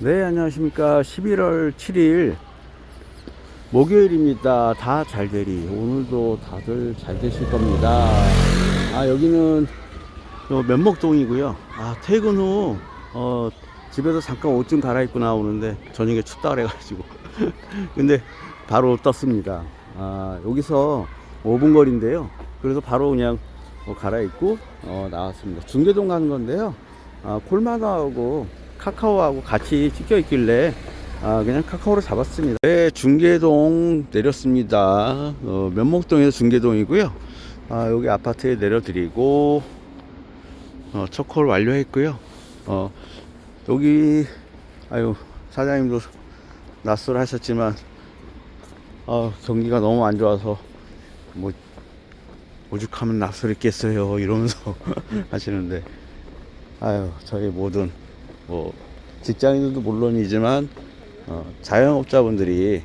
네, 안녕하십니까. 11월 7일 목요일입니다. 다 잘 되리. 오늘도 다들 잘 되실 겁니다. 아, 여기는 요 면목동이고요. 아, 퇴근 후, 어, 집에서 잠깐 옷 좀 갈아입고 나오는데 저녁에 춥다 그래가지고. 근데 바로 떴습니다. 아, 여기서 5분 거리인데요. 그래서 바로 그냥 어, 갈아입고 어, 나왔습니다. 중계동 가는 건데요. 아, 콜마다하고 카카오하고 같이 찍혀 있길래 아, 그냥 카카오로 잡았습니다. 네, 중계동 내렸습니다. 어, 면목동에서 중계동이고요. 아, 여기 아파트에 내려드리고 어, 첫콜 완료했고요. 어, 여기 아유 사장님도 낯설 하셨지만 어, 경기가 너무 안 좋아서 뭐 오죽하면 낯설했겠어요 이러면서 하시는데 아유 저희 모든 뭐 직장인들도 물론이지만 어, 자영업자분들이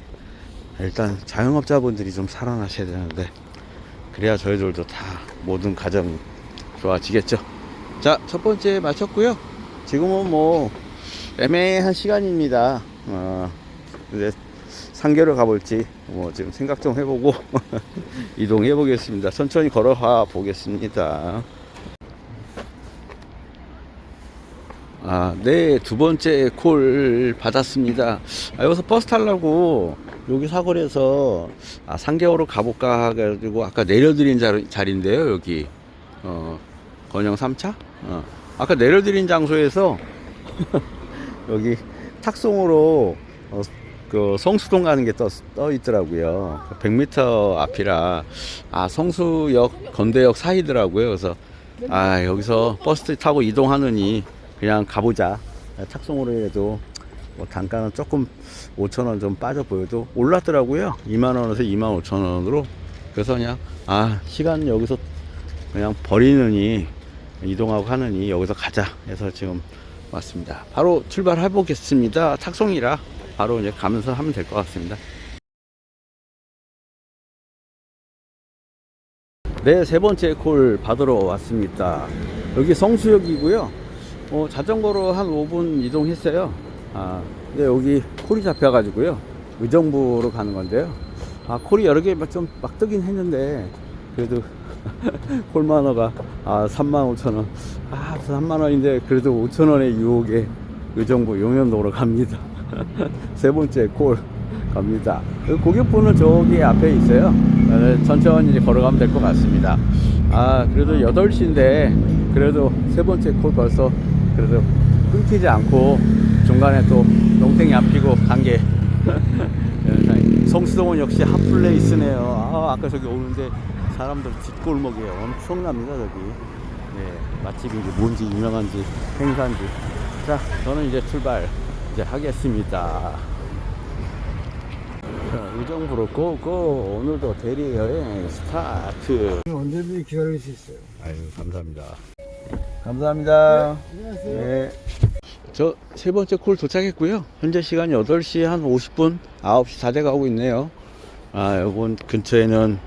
일단 자영업자분들이 좀 살아나셔야 되는데 그래야 저희들도 다 모든 가정 좋아지겠죠. 자 첫 번째 마쳤고요. 지금은 뭐 애매한 시간입니다. 어, 근데 상계로 가볼지 뭐 지금 생각 좀 해보고 이동해 보겠습니다. 천천히 걸어가 보겠습니다 아, 네, 두 번째 콜 받았습니다. 아, 여기서 버스 타려고 여기 사거리에서 아, 상계호로 가볼까 해가지고 아까 내려드린 자리, 자리인데요, 여기. 어, 건영 3차? 어, 아까 내려드린 장소에서 여기 탁송으로 어, 그 성수동 가는 게 떠, 떠 있더라고요. 100m 앞이라 아, 성수역, 건대역 사이더라고요. 그래서 아, 여기서 버스 타고 이동하느니 그냥 가보자. 탁송으로 해도 뭐 단가는 조금 5천 원 좀 빠져 보여도 올랐더라고요. 2만 원에서 2만 5천 원으로. 그래서 그냥 아 시간 여기서 그냥 버리느니 이동하고 하느니 여기서 가자 해서 지금 왔습니다. 바로 출발해 보겠습니다. 탁송이라 바로 이제 가면서 하면 될 것 같습니다. 네, 세 번째 콜 받으러 왔습니다. 여기 성수역이고요. 어, 자전거로 한 5분 이동했어요. 아, 근데 여기 콜이 잡혀가지고요. 의정부로 가는 건데요. 아, 콜이 여러 개 좀 막 뜨긴 했는데, 그래도 콜만어가 아, 3만 5천 원. 아, 3만 원인데, 그래도 5천 원의 유혹에 의정부 용현동으로 갑니다. 세 번째 콜 갑니다. 그 고객분은 저기 앞에 있어요. 어, 천천히 걸어가면 될 것 같습니다. 아, 그래도 8시인데, 그래도 세 번째 콜 벌써 그래도 끊기지 않고 중간에 또 농땡이 안 피고 간게 성수동은 역시 핫플레이스네요. 아, 아까 저기 오는데 사람들 뒷골목이에요. 엄청납니다, 저기. 네, 맛집인지 뭔지 유명한지 행사인지. 자, 저는 이제 출발 이제 하겠습니다. 자, 의정부로 고고 오늘도 대리 여행 스타트. 언제든지 기다릴 수 있어요. 아유 감사합니다. 감사합니다. 안녕하세요. 네. 저 세 번째 콜 도착했고요. 현재 시간 8시 한 50분, 9시 다 돼가고 있네요. 아, 요번 근처에는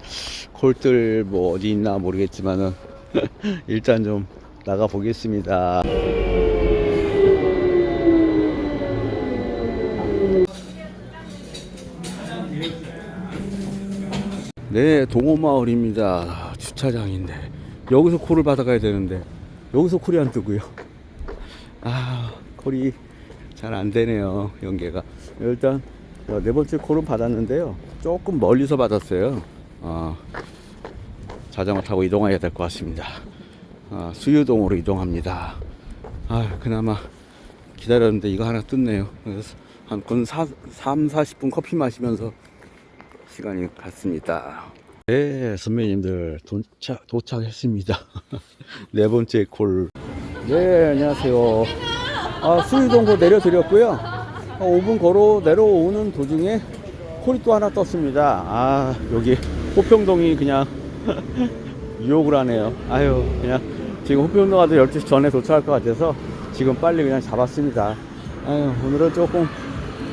콜들 뭐 어디 있나 모르겠지만은 일단 좀 나가 보겠습니다. 네, 동호마을입니다. 주차장인데 여기서 콜을 받아가야 되는데 여기서 콜이 안 뜨고요. 아, 콜이 잘 안 되네요. 연계가. 일단 어, 네 번째 콜은 받았는데요. 조금 멀리서 받았어요. 어, 자전거 타고 이동해야 될 것 같습니다. 아, 수유동으로 이동합니다. 아, 그나마 기다렸는데 이거 하나 뜯네요. 그래서 한건 3, 40분 커피 마시면서 시간이 갔습니다. 네, 선배님들 도착, 도착했습니다. 네 번째 콜. 네, 안녕하세요. 아, 수유동고 내려드렸고요. 한 5분 걸어 내려오는 도중에 콜이 또 하나 떴습니다. 아, 여기 호평동이 그냥 유혹을 하네요. 아유, 그냥 지금 호평동 가도 12시 전에 도착할 것 같아서 지금 빨리 그냥 잡았습니다. 아유, 오늘은 조금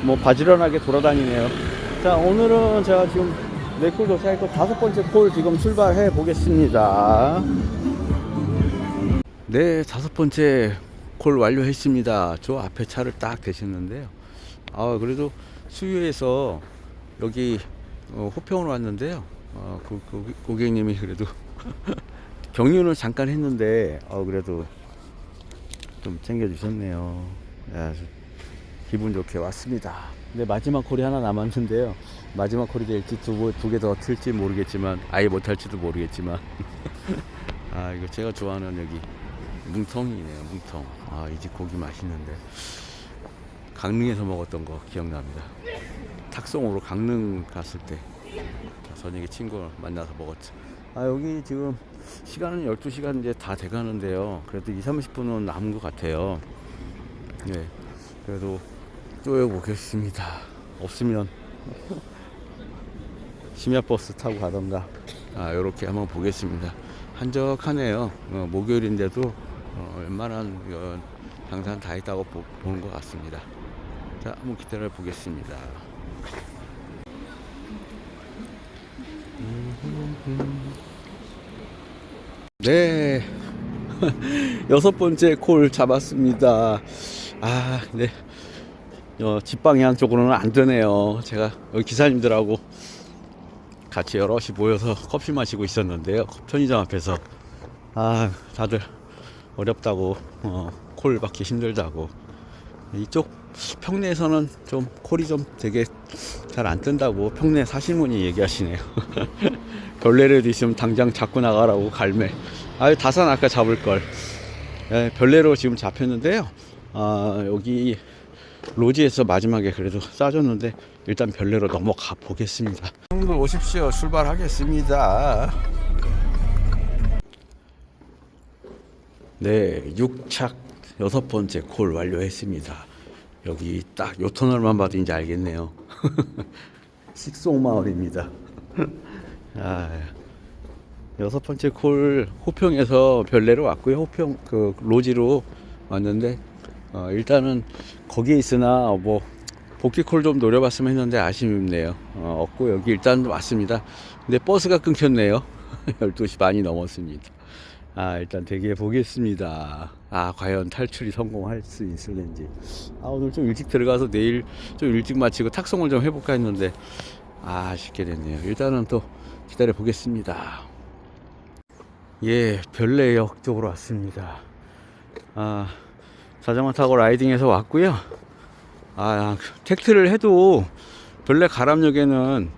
뭐 바지런하게 돌아다니네요. 자, 오늘은 제가 지금 네콜 도착했고 다섯 번째 콜 지금 출발해 보겠습니다. 네, 다섯 번째 콜 완료했습니다. 저 앞에 차를 딱 대셨는데요. 아 그래도 수유에서 여기 어, 호평으로 왔는데요. 어, 그, 그 고객님이 그래도 경유는 잠깐 했는데 어, 그래도 좀 챙겨주셨네요. 야, 아주 기분 좋게 왔습니다. 근데 마지막 콜이 하나 남았는데요. 마지막 콜이 될지 두개 두더 틀지 모르겠지만 아예 못할지도 모르겠지만 아 이거 제가 좋아하는 여기 뭉텅이네요. 뭉텅. 아 이 집 고기 맛있는데 강릉에서 먹었던 거 기억납니다. 탁송으로 강릉 갔을 때 저녁에 친구 만나서 먹었죠. 아 여기 지금 시간은 12시간 이제 다 돼가는데요. 그래도 2, 30분은 남은 것 같아요. 네. 그래도 쪼여보겠습니다. 없으면 심야버스 타고 가던가 아 요렇게 한번 보겠습니다. 한적하네요. 어, 목요일인데도 어, 웬만한 어, 장산 다 있다고 보, 보는 것 같습니다. 자 한번 기다려 보겠습니다. 네. 여섯 번째 콜 잡았습니다. 아, 네. 어, 집 방향 쪽으로는 안 되네요. 제가 여기 기사님들하고 같이 여럿이 모여서 커피 마시고 있었는데요. 편의점 앞에서. 아, 다들 어렵다고, 어, 콜 받기 힘들다고. 이쪽 평내에서는 좀 콜이 좀 되게 잘 안 뜬다고 평내 사시문이 얘기하시네요. 별내라도 있으면 당장 잡고 나가라고 갈매. 아유 다산 아까 잡을 걸. 예, 별내로 지금 잡혔는데요. 아 여기 로지에서 마지막에 그래도 싸줬는데 일단 별내로 넘어가 보겠습니다. 형들 오십시오. 출발하겠습니다. 네, 6착 여섯 번째 콜 완료했습니다. 여기 딱 요 터널만 봐도 이제 알겠네요. 식송 마을입니다. 아, 여섯 번째 콜 호평에서 별내로 왔고요. 호평 그 로지로 왔는데 어, 일단은 거기에 있으나 뭐 복귀 콜 좀 노려봤으면 했는데 아쉽네요. 어, 없고 여기 일단 왔습니다. 근데 버스가 끊겼네요. 12시 반이 넘었습니다. 아 일단 대기해 보겠습니다. 아 과연 탈출이 성공할 수 있을는지. 아 오늘 좀 일찍 들어가서 내일 좀 일찍 마치고 탁송을 좀 해볼까 했는데 아 아쉽게 됐네요. 일단은 또 기다려 보겠습니다. 예 별내역 쪽으로 왔습니다. 아 자전거 타고 라이딩해서 왔고요. 아 택트를 해도 별내 가람역에는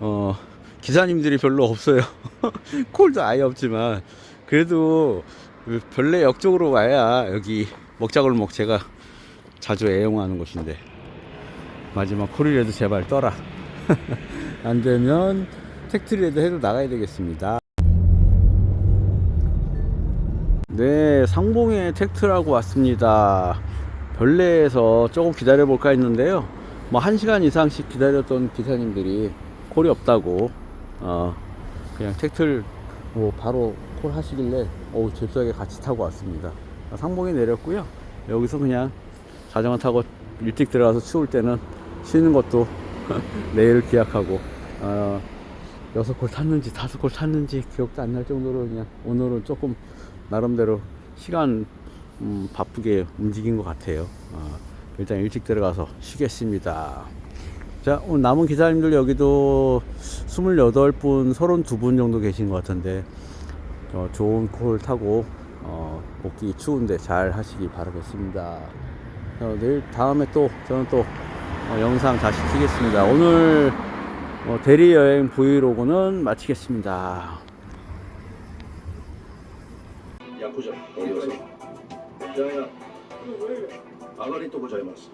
어 기사님들이 별로 없어요. 콜도 아예 없지만 그래도 그 별내 역 쪽으로 와야 여기 먹자골목 제가 자주 애용하는 곳인데 마지막 콜이라도 제발 떠라. 안 되면 택트리라도 해도 나가야 되겠습니다. 네, 상봉에 택트라고 왔습니다. 별내에서 조금 기다려 볼까 했는데요. 뭐한 시간 이상씩 기다렸던 기사님들이 콜이 없다고 어 그냥 택트를 뭐 바로 콜 하시길래 어우 잽싸게 같이 타고 왔습니다. 상봉에 내렸고요. 여기서 그냥 자전거 타고 일찍 들어가서 추울 때는 쉬는 것도 내일 기약하고 어, 여섯 콜 탔는지 다섯 콜 탔는지 기억도 안 날 정도로 그냥 오늘은 조금 나름대로 시간 음, 바쁘게 움직인 것 같아요. 어, 일단 일찍 들어가서 쉬겠습니다. 자, 오늘 남은 기사님들 여기도 28분, 32분 정도 계신 것 같은데, 어, 좋은 콜 타고, 어, 복귀 추운데 잘 하시기 바라겠습니다. 어, 내일 다음에 또, 저는 또, 어, 영상 다시 키겠습니다. 오늘, 어, 대리 여행 브이로그는 마치겠습니다. あ上がりとこちゃいます